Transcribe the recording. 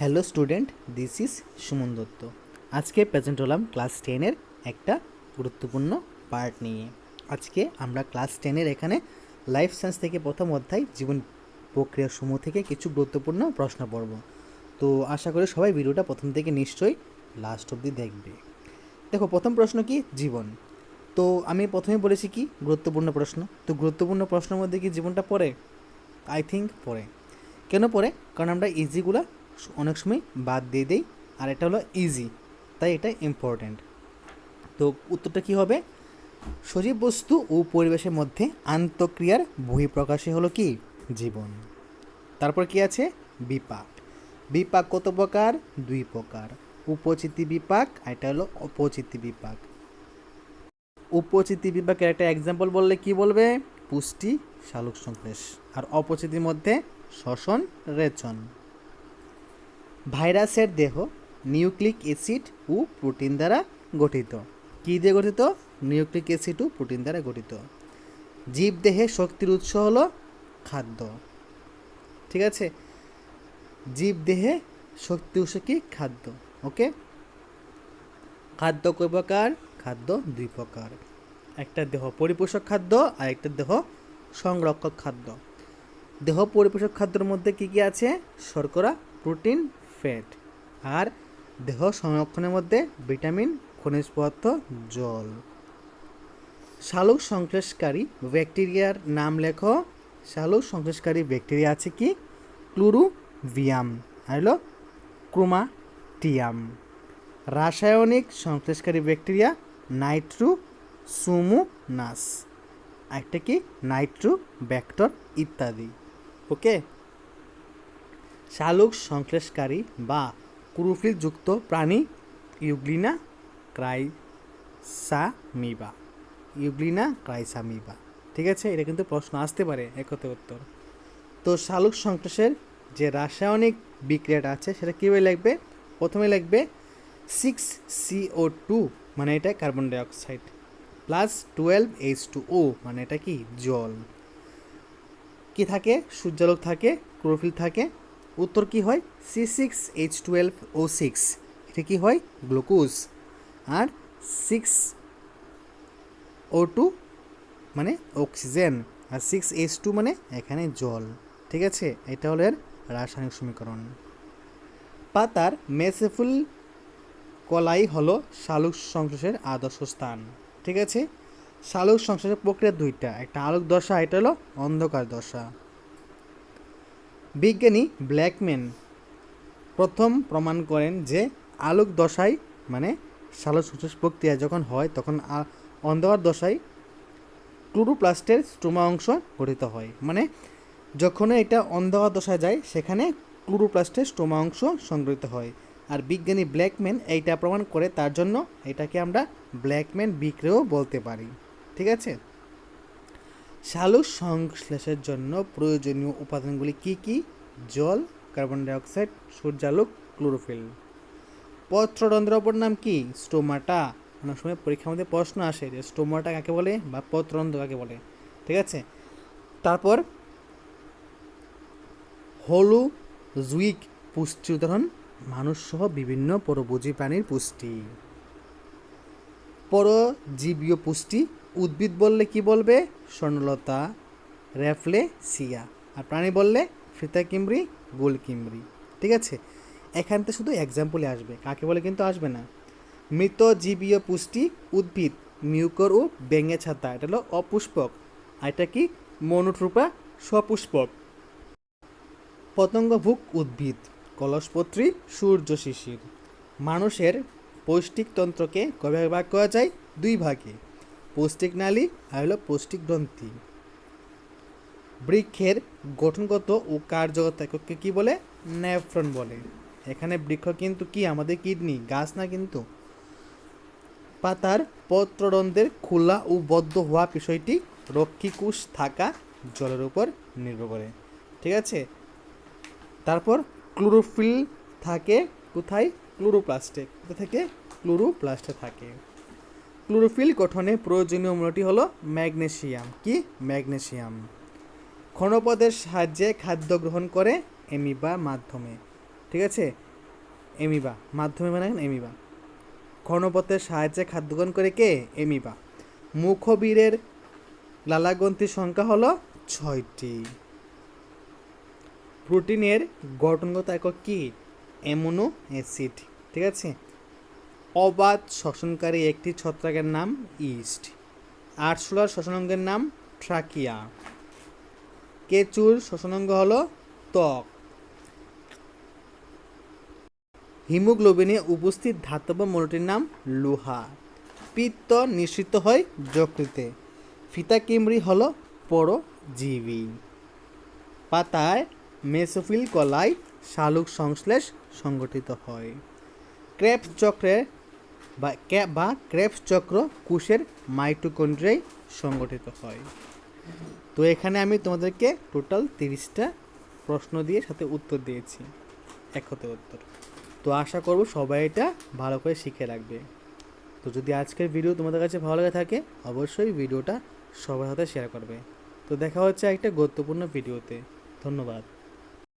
Hello student, this is Suman Dutta. আজকে present হলাম class টেনের একটা গুরুত্বপূর্ণ পার্ট নিয়ে। আজকে আমরা ক্লাস টেনের এখানে লাইফ সায়েন্স থেকে প্রথম অধ্যায়, জীবন প্রক্রিয়া সমূহ থেকে কিছু গুরুত্বপূর্ণ প্রশ্ন পড়ব। তো আশা করি সবাই ভিডিওটা প্রথম থেকে নিশ্চয়ই লাস্ট অবধি দেখবে। দেখো, প্রথম প্রশ্ন কি? জীবন। তো আমি প্রথমে বলেছি কি? গুরুত্বপূর্ণ প্রশ্ন। তো গুরুত্বপূর্ণ প্রশ্নের মধ্যে কি জীবনটা পড়ে? আই থিঙ্ক পড়ে। কেন পড়ে? কারণ আমরা ইজিগুলা অনেক সময় বাদ দিয়ে দিই, আর এটা হলো ইজি তাই এটা ইম্পর্ট্যান্ট তো উত্তরটা কি হবে? সজীব বস্তু ও পরিবেশের মধ্যে আন্তঃক্রিয়ার বহিঃপ্রকাশে হলো কি? জীবন। তারপর কি আছে? বিপাক। বিপাক কত প্রকার? দুই প্রকার। উপচিতি বিপাক, আর এটা হলো অপচিতি বিপাক। উপচিতি বিপাকের একটা এক্সাম্পল বললে কি বলবে? পুষ্টি, শালুক সংশ্লেষ। আর অপচিতির মধ্যে শ্বসন, রেচন। ভাইরাসের দেহ নিউক্লিক অ্যাসিড ও প্রোটিন দ্বারা গঠিত। কী দিয়ে গঠিত? নিউক্লিক অ্যাসিড ও প্রোটিন দ্বারা গঠিত। জীব দেহে শক্তির উৎস হলো খাদ্য। ঠিক আছে? জীব দেহে শক্তি উৎস কি? খাদ্য। ওকে? খাদ্য কয় প্রকার? খাদ্য দুই প্রকার। একটা দেহ পরিপোষক খাদ্য, আর একটা দেহ সংরক্ষক খাদ্য। দেহ পরিপোষক খাদ্যের মধ্যে কি কি আছে? শর্করা, প্রোটিন ফ্যাট আর দেহ সংরক্ষণের মধ্যে ভিটামিন, খনিজ পদার্থ, জল। শালুক সংশ্লেষকারী ব্যাকটেরিয়ার নাম লেখো। শালুক সংশ্লেষকারী ব্যাকটেরিয়া আছে কি? ক্লোরোভিয়াম আর হলো ক্রোমাটিয়াম। রাসায়নিক সংশ্লেষকারী ব্যাকটেরিয়া নাইট্রো সুমোনাস একটা কি? নাইট্রো ব্যাক্টর ইত্যাদি। ওকে? শালুক সংশ্লেষকারী বা ক্লোরোফিলযুক্ত প্রাণী ইউগ্লিনা ক্রাইসামিবা। ইউগ্লিনা ক্রাইসামিবা। ঠিক আছে? এটা কিন্তু প্রশ্ন আসতে পারে, একতে উত্তর। তো শালুক সংশ্লেষের যে রাসায়নিক বিক্রিয়াটা আছে, সেটা কীভাবে লাগবে? প্রথমে লাগবে সিক্স সিও টু মানে এটা carbon dioxide plus twelve H two O মানে এটা কি? জল। কি থাকে? সূর্যালোক থাকে ক্লোরোফিল থাকে উত্তর কি হয়? C six H twelve O six এটা কি হয়? গ্লুকোজ। আর সিক্স ও টু মানে অক্সিজেন। আর সিক্স এইচ টু মানে এখানে জল। ঠিক আছে? এটা হলো এর রাসায়নিক সমীকরণ। পাতার মেসেফুল কলাই হলো শালুক সংশ্লেষের আদর্শ স্থান। ঠিক আছে? শালুক সংশ্লেষের প্রক্রিয়া দুইটা। একটা আলোক দশা এটা হলো অন্ধকার দশা। বিজ্ঞানী ব্ল্যাকম্যান প্রথম প্রমাণ করেন যে আলোক দশায় মানে শালক সংশ্লেষ প্রক্রিয়া যখন হয়, তখন অন্ধকার দশায় ক্লোরোপ্লাস্টের স্টোমা অংশ গঠিত হয়। মানে যখন এটা অন্ধকার দশায় যায়, সেখানে ক্লোরোপ্লাস্টের স্টোমা অংশ সংগঠিত হয়। আর বিজ্ঞানী ব্ল্যাকম্যান এইটা প্রমাণ করে, তার জন্য এটাকে আমরা ব্ল্যাকম্যান বিক্রিও বলতে পারি। ঠিক আছে? শালুক সংশ্লেষের জন্য প্রয়োজনীয় উপাদানগুলি কি কি? জল, কার্বন ডাইঅক্সাইড, সূর্যালোক, ক্লোরোফিল। পত্ররন্ধ্র অপর নাম কি? স্টোমাটা। অনেক সময় পরীক্ষার মধ্যে প্রশ্ন আসে যে স্টোমাটা কাকে বলে বা পত্ররন্ধ্র কাকে বলে। ঠিক আছে? তারপর হলু, জুইক, পুষ্টি উদাহরণ, মানুষসহ বিভিন্ন পরভোজী প্রাণীর পুষ্টি। পরজীবীয় পুষ্টি, উদ্ভিদ বললে কি বলবে? স্বর্ণলতা, র্যাফলে সিয়া। আর প্রাণী বললে ফিতা কিমরি, গোল কিমরি। ঠিক আছে? এখান থেকে শুধু এক্সাম্পলে আসবে। কাকে বলে কিন্তু আসবে না। মৃত জীবীয় পুষ্টি, উদ্ভিদ, মিউকর ও বেঙে ছাতা। এটা হলো অপুষ্পক। আর এটা কি? মনুট্রুপা সপুষ্পক পতঙ্গভুক উদ্ভিদ, কলসপত্রী, সূর্য শিশির। মানুষের পৌষ্টিকতন্ত্রকে কবে ভাগ করা যায়? দুই ভাগে। পৌষ্টিক নালী আর হলো পৌষ্টিক গ্রন্থি বৃক্ষের গঠনগত ও কার্যগত এককে কী বলে? ন্যাফ্রন বলে। এখানে বৃক্ষ কিন্তু কি? আমাদের কিডনি, গাছ না কিন্তু? পাতার পত্ররন্ধ্রের খোলা ও বদ্ধ হওয়া বিষয়টি রক্ষীকুশ থাকা জলের উপর নির্ভর করে। ঠিক আছে? তারপর ক্লোরোফিল থাকে কোথায়? ক্লোরোপ্লাস্টে। কোথা থেকে? ক্লোরোপ্লাস্টে থাকে। ক্লোরোফিল গঠনে প্রয়োজনীয় মূলটি হলো ম্যাগনেসিয়াম। কি? ম্যাগনেসিয়াম। ক্ষণপদের সাহায্যে খাদ্য গ্রহণ করে এমিবার মাধ্যমে। ঠিক আছে? এমিবা মাধ্যমে মানে এমিবা কর্ণপথের সাহায্যে খাদ্য গ্রহণ করে কে? এমিবা মুখবীরের লালাগ্রন্থির সংখ্যা হলো ছয়টি। প্রোটিনের গঠনগত একক কি? Amino acid. ঠিক আছে? অবাধ শ্বসনকারী একটি ছত্রাকের নাম ইস্ট। আরশোলার শ্বসনাঙ্গের নাম ট্রাকিয়া। কেচুর শ্বসনাঙ্গ হলো ত্বক। হিমোগ্লোবিনে উপস্থিত ধাতব মৌলটির নাম লোহা। পিত্ত নিঃসৃত হয় যকৃতে। ফিতা কিমরি হলো পরজীবী। পাতায় মেসোফিল কলায় শালুক সংশ্লেষ সংগঠিত হয়। ক্রেপ চক্রে বা বা চক্র কোষের মাইটোকন্ড্রিয়ায় সংগঠিত হয়। তো এখানে আমি তোমাদেরকে টোটাল তিরিশটা প্রশ্ন দিয়ে সাথে উত্তর দিয়েছি, এক হতে উত্তর। তো আশা করব সবাই এটা ভালো করে শিখে রাখবে। তো যদি আজকের ভিডিও তোমাদের কাছে ভালো লাগে থাকে, অবশ্যই ভিডিওটা সবার সাথে শেয়ার করবে। তো দেখা হচ্ছে একটা গুরুত্বপূর্ণ ভিডিওতে। ধন্যবাদ।